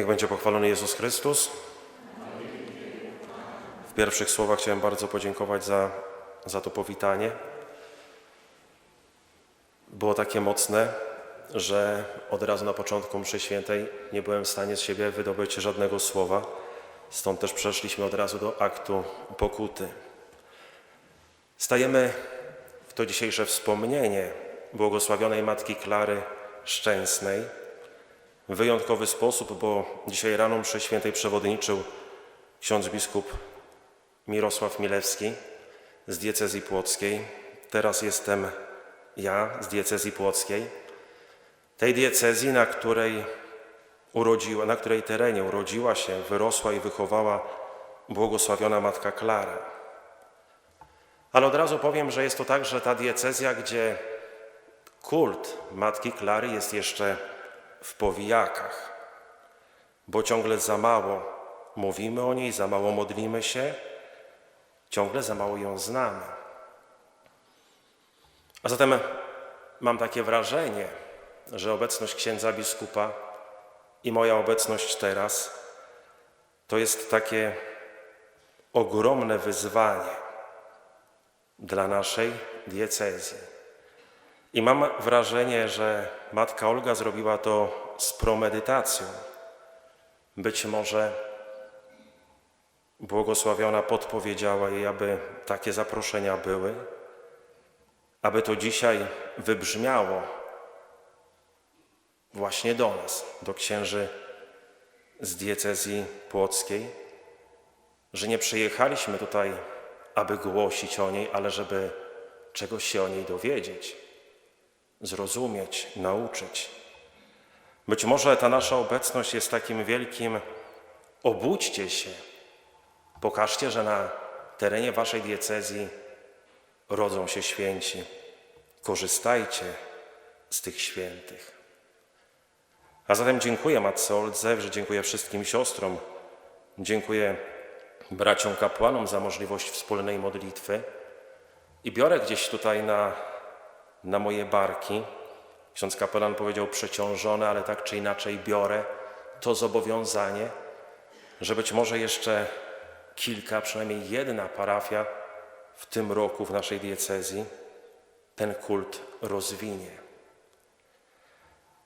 Niech będzie pochwalony Jezus Chrystus. W pierwszych słowach chciałem bardzo podziękować za, za to powitanie. Było takie mocne, że od razu na początku mszy świętej nie byłem w stanie z siebie wydobyć żadnego słowa. Stąd też przeszliśmy od razu do aktu pokuty. Stajemy w to dzisiejsze wspomnienie błogosławionej Matki Klary Szczęsnej wyjątkowy sposób, bo dzisiaj rano mszy świętej przewodniczył ksiądz biskup Mirosław Milewski z diecezji płockiej. Teraz jestem ja z diecezji płockiej. Tej diecezji, na której urodziła, na której terenie urodziła się, wyrosła i wychowała błogosławiona Matka Klara. Ale od razu powiem, że jest to także ta diecezja, gdzie kult Matki Klary jest jeszcze w powijakach, bo ciągle za mało mówimy o niej, za mało modlimy się, ciągle za mało ją znamy. A zatem mam takie wrażenie, że obecność księdza biskupa i moja obecność teraz to jest takie ogromne wyzwanie dla naszej diecezji. I mam wrażenie, że matka Olga zrobiła to z promedytacją. Być może błogosławiona podpowiedziała jej, aby takie zaproszenia były, aby to dzisiaj wybrzmiało właśnie do nas, do księży z diecezji płockiej, że nie przyjechaliśmy tutaj, aby głosić o niej, ale żeby czegoś się o niej dowiedzieć, zrozumieć, nauczyć. Być może ta nasza obecność jest takim wielkim obudźcie się, pokażcie, że na terenie waszej diecezji rodzą się święci. Korzystajcie z tych świętych. A zatem dziękuję Matce Oldze, że dziękuję wszystkim siostrom, dziękuję braciom kapłanom za możliwość wspólnej modlitwy i biorę gdzieś tutaj na, na moje barki. Ksiądz kapelan powiedział przeciążone, ale tak czy inaczej biorę to zobowiązanie, że być może jeszcze kilka, przynajmniej jedna parafia w tym roku w naszej diecezji ten kult rozwinie.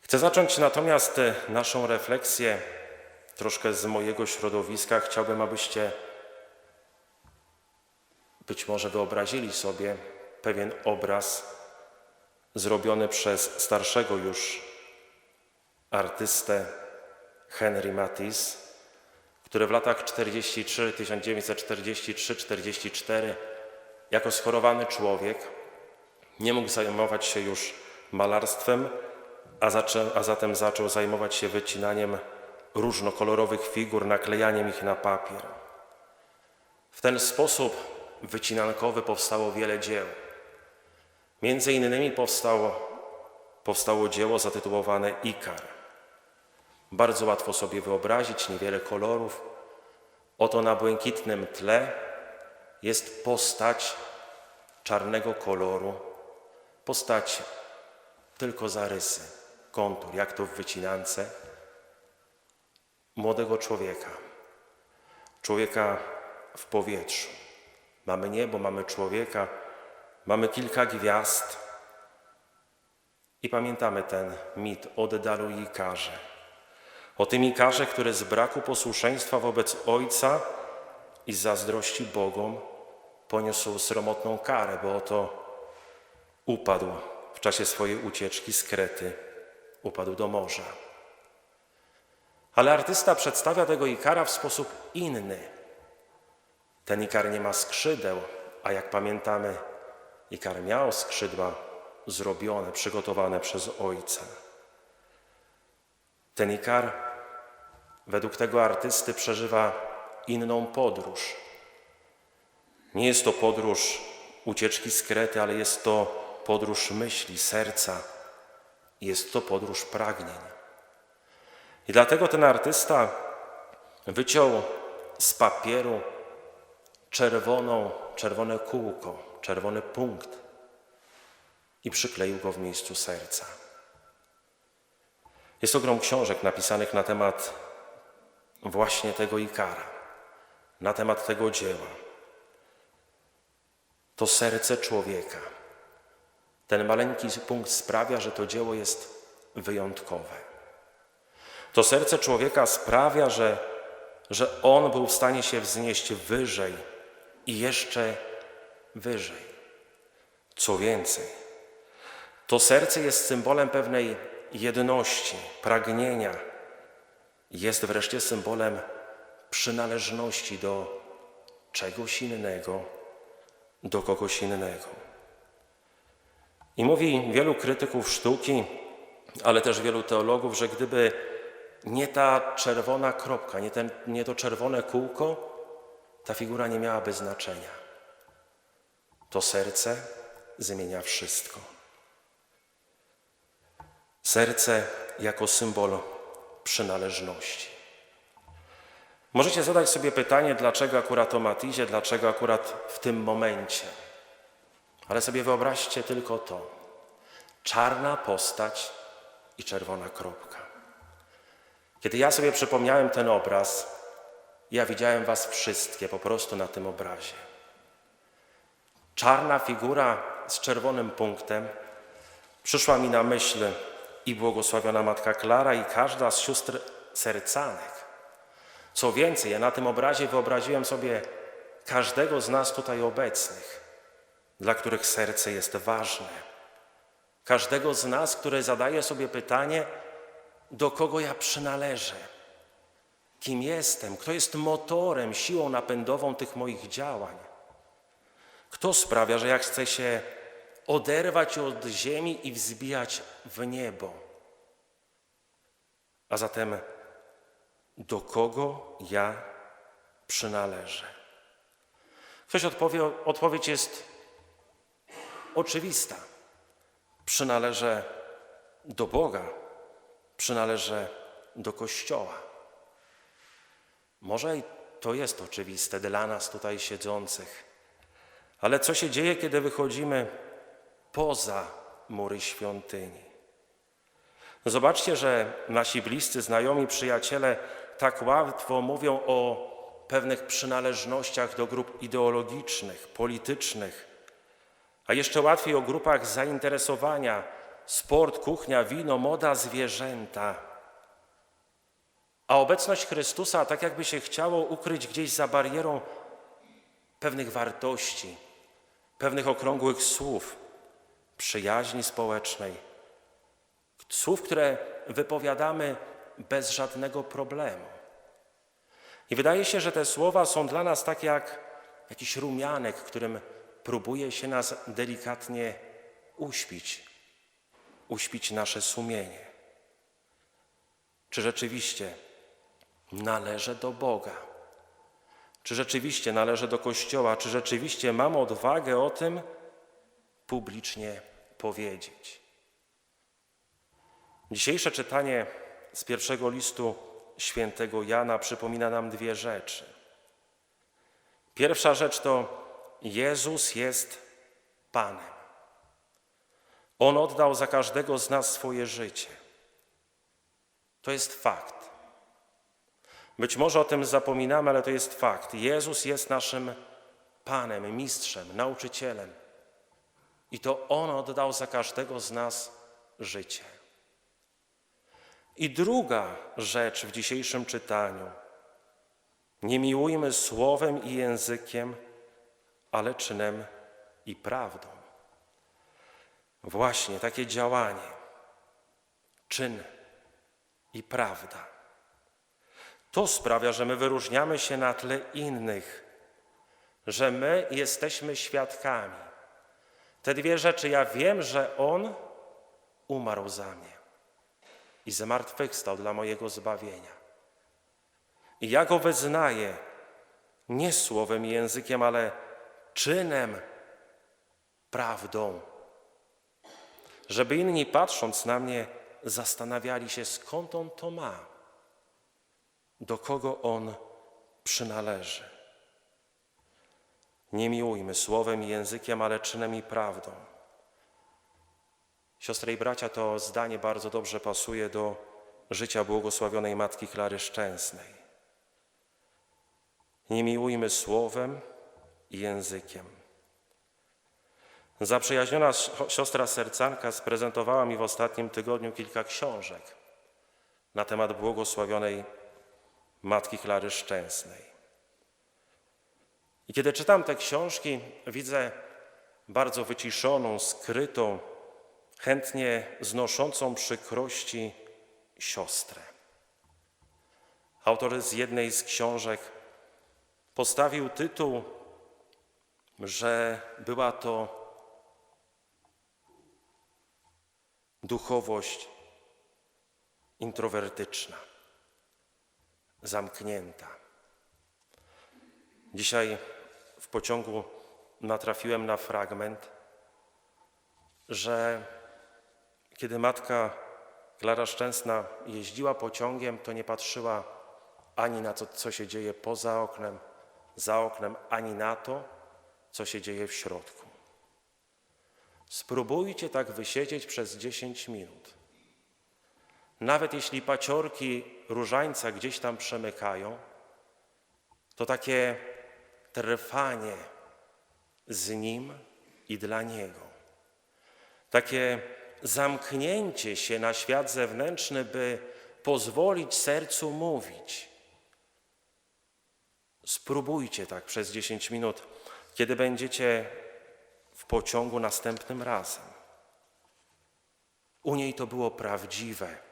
Chcę zacząć natomiast e, naszą refleksję troszkę z mojego środowiska. Chciałbym, abyście być może wyobrazili sobie pewien obraz zrobiony przez starszego już artystę Henry Matisse, który w latach 43, 1943-44 jako schorowany człowiek nie mógł zajmować się już malarstwem, a, zaczę, a zatem zaczął zajmować się wycinaniem różnokolorowych figur, naklejaniem ich na papier. W ten sposób wycinankowy powstało wiele dzieł. Między innymi powstało, powstało dzieło zatytułowane Ikar. Bardzo łatwo sobie wyobrazić, niewiele kolorów. Oto na błękitnym tle jest postać czarnego koloru, postać tylko zarysy, kontur, jak to w wycinance, młodego człowieka, człowieka w powietrzu. Mamy niebo, mamy człowieka, mamy kilka gwiazd i pamiętamy ten mit oddalu Ikarze. O tym Ikarze, który z braku posłuszeństwa wobec Ojca i zazdrości Bogom poniósł sromotną karę, bo oto upadł w czasie swojej ucieczki z Krety, upadł do morza. Ale artysta przedstawia tego Ikara w sposób inny. Ten Ikar nie ma skrzydeł, a jak pamiętamy, Ikar miał skrzydła zrobione, przygotowane przez Ojca. Ten Ikar według tego artysty przeżywa inną podróż. Nie jest to podróż ucieczki z Krety, ale jest to podróż myśli, serca. Jest to podróż pragnień. I dlatego ten artysta wyciął z papieru czerwoną, czerwone kółko, czerwony punkt i przykleił go w miejscu serca. Jest ogrom książek napisanych na temat właśnie tego Ikara, na temat tego dzieła. To serce człowieka. Ten maleńki punkt sprawia, że to dzieło jest wyjątkowe. To serce człowieka sprawia, że, że on był w stanie się wznieść wyżej i jeszcze wyżej. Co więcej, to serce jest symbolem pewnej jedności, pragnienia, jest wreszcie symbolem przynależności do czegoś innego, do kogoś innego. I mówi wielu krytyków sztuki, ale też wielu teologów, że gdyby nie ta czerwona kropka, nie, ten, nie to czerwone kółko, ta figura nie miałaby znaczenia. To serce zmienia wszystko. Serce jako symbol przynależności. Możecie zadać sobie pytanie, dlaczego akurat o Matizie, dlaczego akurat w tym momencie. Ale sobie wyobraźcie tylko to. Czarna postać i czerwona kropka. Kiedy ja sobie przypomniałem ten obraz, ja widziałem was wszystkie po prostu na tym obrazie. Czarna figura z czerwonym punktem przyszła mi na myśl i błogosławiona Matka Klara i każda z sióstr sercanek. Co więcej, ja na tym obrazie wyobraziłem sobie każdego z nas tutaj obecnych, dla których serce jest ważne. Każdego z nas, który zadaje sobie pytanie, do kogo ja przynależę, kim jestem, kto jest motorem, siłą napędową tych moich działań. Kto sprawia, że ja chcę się oderwać od ziemi i wzbijać w niebo? A zatem do kogo ja przynależę? Ktoś odpowie, odpowiedź jest oczywista. Przynależę do Boga, przynależę do Kościoła. Może i to jest oczywiste dla nas tutaj siedzących, ale co się dzieje, kiedy wychodzimy poza mury świątyni? Zobaczcie, że nasi bliscy, znajomi, przyjaciele tak łatwo mówią o pewnych przynależnościach do grup ideologicznych, politycznych, a jeszcze łatwiej o grupach zainteresowania sport, kuchnia, wino, moda, zwierzęta. A obecność Chrystusa tak jakby się chciało ukryć gdzieś za barierą pewnych wartości, pewnych okrągłych słów, przyjaźni społecznej, słów, które wypowiadamy bez żadnego problemu. I wydaje się, że te słowa są dla nas takie jak jakiś rumianek, którym próbuje się nas delikatnie uśpić, uśpić nasze sumienie. Czy rzeczywiście należę do Boga? Czy rzeczywiście należę do Kościoła? Czy rzeczywiście mam odwagę o tym publicznie powiedzieć? Dzisiejsze czytanie z pierwszego listu świętego Jana przypomina nam dwie rzeczy. Pierwsza rzecz to Jezus jest Panem. On oddał za każdego z nas swoje życie. To jest fakt. Być może o tym zapominamy, ale to jest fakt. Jezus jest naszym Panem, mistrzem, nauczycielem. I to On oddał za każdego z nas życie. I druga rzecz w dzisiejszym czytaniu. Nie miłujmy słowem i językiem, ale czynem i prawdą. Właśnie takie działanie, czyn i prawda. To sprawia, że my wyróżniamy się na tle innych, że my jesteśmy świadkami. Te dwie rzeczy, ja wiem, że On umarł za mnie i zmartwychwstał dla mojego zbawienia. I ja go wyznaję nie słowem i językiem, ale czynem, prawdą. Żeby inni patrząc na mnie zastanawiali się, skąd on to ma, do kogo on przynależy. Nie miłujmy słowem i językiem, ale czynem i prawdą. Siostry i bracia, to zdanie bardzo dobrze pasuje do życia błogosławionej Matki Klary Szczęsnej. Nie miłujmy słowem i językiem. Zaprzyjaźniona siostra sercanka sprezentowała mi w ostatnim tygodniu kilka książek na temat błogosławionej Matki Klary Szczęsnej. I kiedy czytam te książki, widzę bardzo wyciszoną, skrytą, chętnie znoszącą przykrości siostrę. Autor z jednej z książek postawił tytuł, że była to duchowość introwertyczna, zamknięta. Dzisiaj w pociągu natrafiłem na fragment, że kiedy matka Klara Szczęsna jeździła pociągiem, to nie patrzyła ani na to, co się dzieje poza oknem, za oknem, ani na to, co się dzieje w środku. Spróbujcie tak wysiedzieć przez 10 minut. Nawet jeśli paciorki różańca gdzieś tam przemykają, to takie trwanie z Nim i dla Niego. Takie zamknięcie się na świat zewnętrzny, by pozwolić sercu mówić. Spróbujcie tak przez 10 minut, kiedy będziecie w pociągu następnym razem. U niej to było prawdziwe.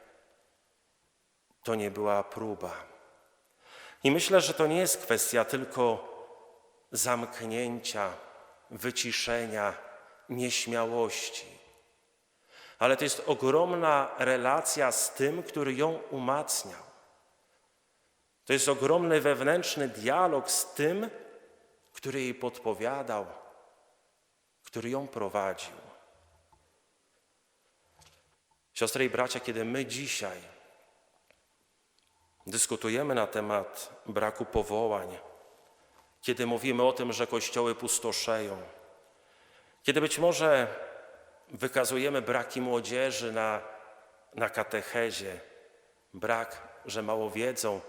To nie była próba. I myślę, że to nie jest kwestia tylko zamknięcia, wyciszenia, nieśmiałości, ale to jest ogromna relacja z tym, który ją umacniał. To jest ogromny wewnętrzny dialog z tym, który jej podpowiadał, który ją prowadził. Siostry i bracia, kiedy my dzisiaj dyskutujemy na temat braku powołań, kiedy mówimy o tym, że kościoły pustoszeją, kiedy być może wykazujemy braki młodzieży na, na katechezie, brak, że mało wiedzą,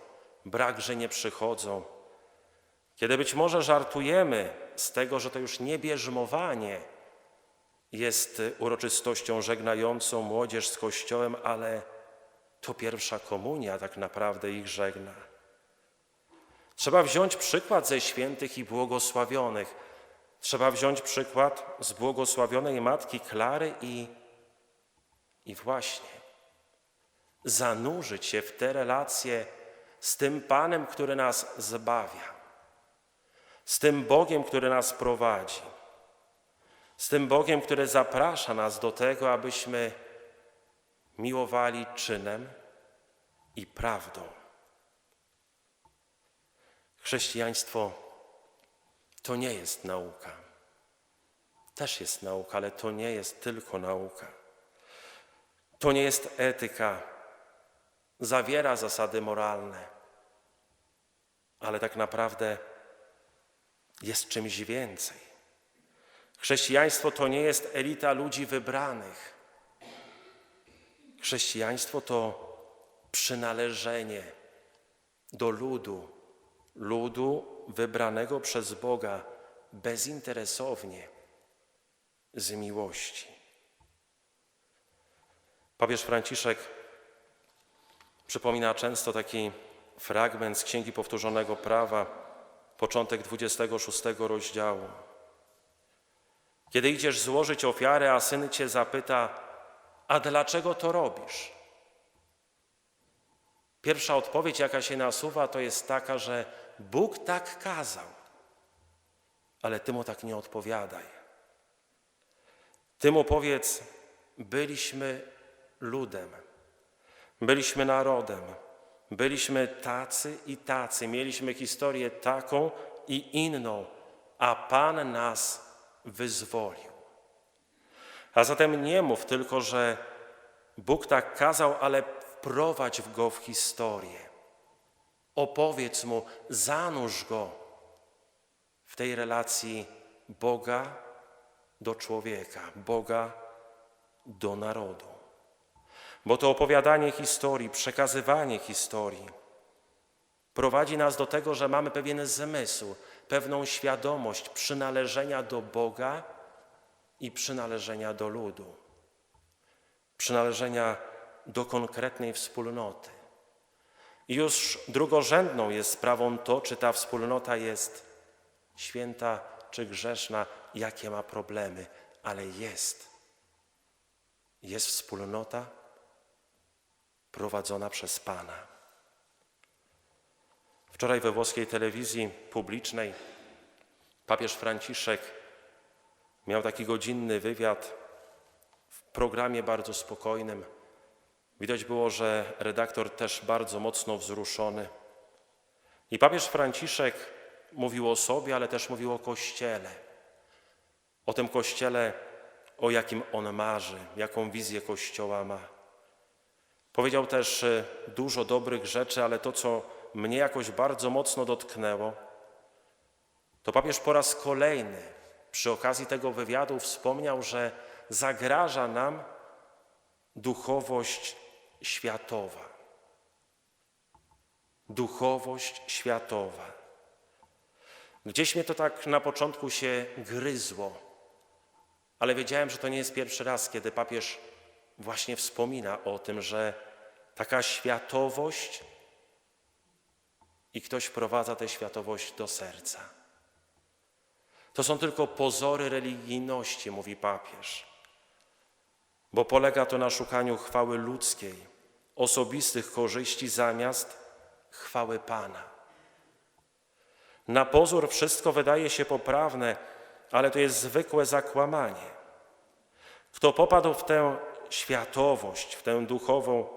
brak, że nie przychodzą, kiedy być może żartujemy z tego, że to już nie bierzmowanie jest uroczystością żegnającą młodzież z Kościołem, ale to pierwsza komunia tak naprawdę ich żegna. Trzeba wziąć przykład ze świętych i błogosławionych. Trzeba wziąć przykład z błogosławionej matki Klary i, i właśnie zanurzyć się w te relacje z tym Panem, który nas zbawia, z tym Bogiem, który nas prowadzi, z tym Bogiem, który zaprasza nas do tego, abyśmy miłowali czynem i prawdą. Chrześcijaństwo to nie jest nauka. Też jest nauka, ale to nie jest tylko nauka. To nie jest etyka. Zawiera zasady moralne, ale tak naprawdę jest czymś więcej. Chrześcijaństwo to nie jest elita ludzi wybranych. Chrześcijaństwo to przynależenie do ludu, ludu wybranego przez Boga bezinteresownie, z miłości. Papież Franciszek przypomina często taki fragment z Księgi Powtórzonego Prawa, początek 26 rozdziału. Kiedy idziesz złożyć ofiarę, a syn cię zapyta, a dlaczego to robisz? Pierwsza odpowiedź, jaka się nasuwa, to jest taka, że Bóg tak kazał, ale ty mu tak nie odpowiadaj. Ty mu powiedz, byliśmy ludem, byliśmy narodem, byliśmy tacy i tacy, mieliśmy historię taką i inną, a Pan nas wyzwolił. A zatem nie mów tylko, że Bóg tak kazał, ale wprowadź go w historię. Opowiedz mu, zanurz go w tej relacji Boga do człowieka, Boga do narodu. Bo to opowiadanie historii, przekazywanie historii Prowadzi nas do tego, że mamy pewien zmysł, pewną świadomość przynależenia do Boga i przynależenia do ludu, przynależenia do konkretnej wspólnoty. I już drugorzędną jest sprawą to, czy ta wspólnota jest święta czy grzeszna, jakie ma problemy, ale jest. Jest wspólnota prowadzona przez Pana. Wczoraj we włoskiej telewizji publicznej papież Franciszek miał taki godzinny wywiad w programie bardzo spokojnym. Widać było, że redaktor też bardzo mocno wzruszony. I papież Franciszek mówił o sobie, ale też mówił o Kościele. O tym Kościele, o jakim on marzy, jaką wizję Kościoła ma. Powiedział też e, dużo dobrych rzeczy, ale to, co mnie jakoś bardzo mocno dotknęło, to papież po raz kolejny przy okazji tego wywiadu wspomniał, że zagraża nam duchowość światowa. Duchowość światowa. Gdzieś mnie to tak na początku się gryzło, ale wiedziałem, że to nie jest pierwszy raz, kiedy papież właśnie wspomina o tym, że taka światowość i ktoś wprowadza tę światowość do serca. To są tylko pozory religijności, mówi papież, bo polega to na szukaniu chwały ludzkiej, osobistych korzyści zamiast chwały Pana. Na pozór wszystko wydaje się poprawne, ale to jest zwykłe zakłamanie. Kto popadł w tę światowość, w tę duchową,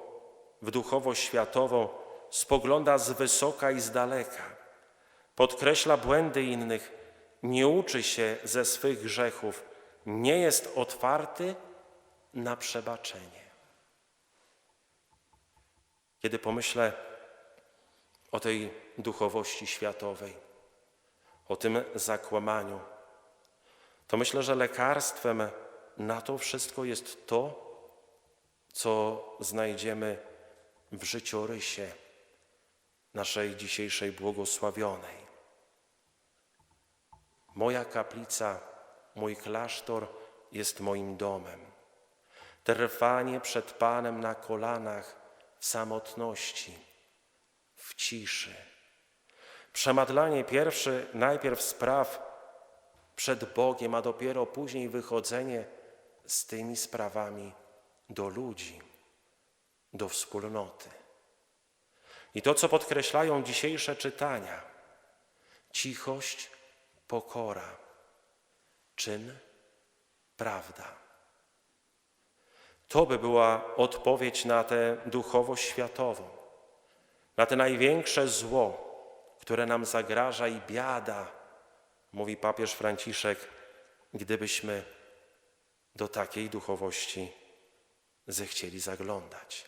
w duchowość światową, spogląda z wysoka i z daleka, podkreśla błędy innych, nie uczy się ze swych grzechów, nie jest otwarty na przebaczenie. Kiedy pomyślę o tej duchowości światowej, o tym zakłamaniu, to myślę, że lekarstwem na to wszystko jest to, co znajdziemy w życiorysie naszej dzisiejszej błogosławionej. Moja kaplica, mój klasztor jest moim domem. Trwanie przed Panem na kolanach w samotności, w ciszy. Przemadlanie pierwszy, najpierw spraw przed Bogiem, a dopiero później wychodzenie z tymi sprawami do ludzi, do wspólnoty. I to, co podkreślają dzisiejsze czytania, cichość, pokora, czyn, prawda. To by była odpowiedź na tę duchowość światową, na te największe zło, które nam zagraża i biada, mówi papież Franciszek, gdybyśmy do takiej duchowości zechcieli zaglądać.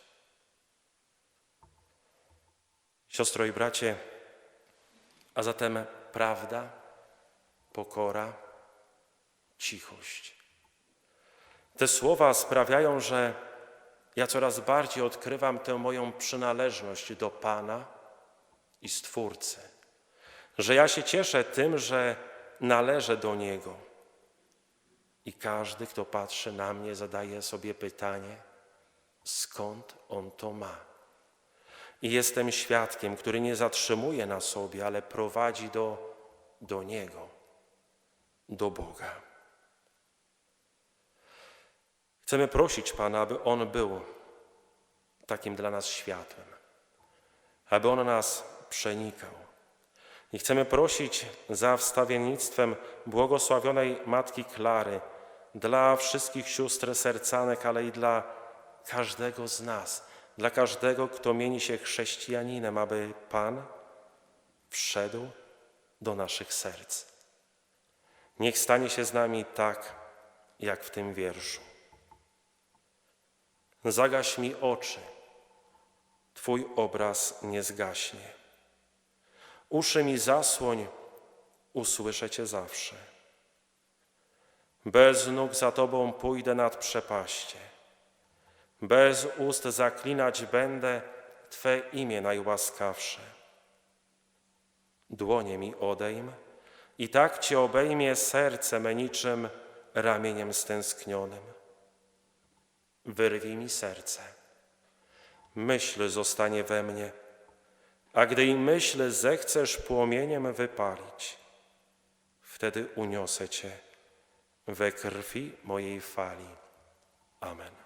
Siostro i bracie, a zatem prawda, pokora, cichość. Te słowa sprawiają, że ja coraz bardziej odkrywam tę moją przynależność do Pana i Stwórcy, że ja się cieszę tym, że należę do Niego. I każdy, kto patrzy na mnie, zadaje sobie pytanie, skąd On to ma. I jestem świadkiem, który nie zatrzymuje na sobie, ale prowadzi do, do Niego, do Boga. Chcemy prosić Pana, aby On był takim dla nas światłem, aby On nas przenikał. I chcemy prosić za wstawiennictwem błogosławionej Matki Klary dla wszystkich sióstr sercanek, ale i dla każdego z nas, dla każdego, kto mieni się chrześcijaninem, aby Pan wszedł do naszych serc. Niech stanie się z nami tak, jak w tym wierszu. Zagaś mi oczy, Twój obraz nie zgaśnie. Uszy mi zasłoń, usłyszę Cię zawsze. Bez nóg za Tobą pójdę nad przepaście. Bez ust zaklinać będę Twe imię najłaskawsze. dłonie mi odejm i tak Cię obejmie serce me niczym ramieniem stęsknionym. Wyrwij mi serce, myśl zostanie we mnie, a gdy i myśl zechcesz płomieniem wypalić, wtedy uniosę Cię we krwi mojej fali. Amen.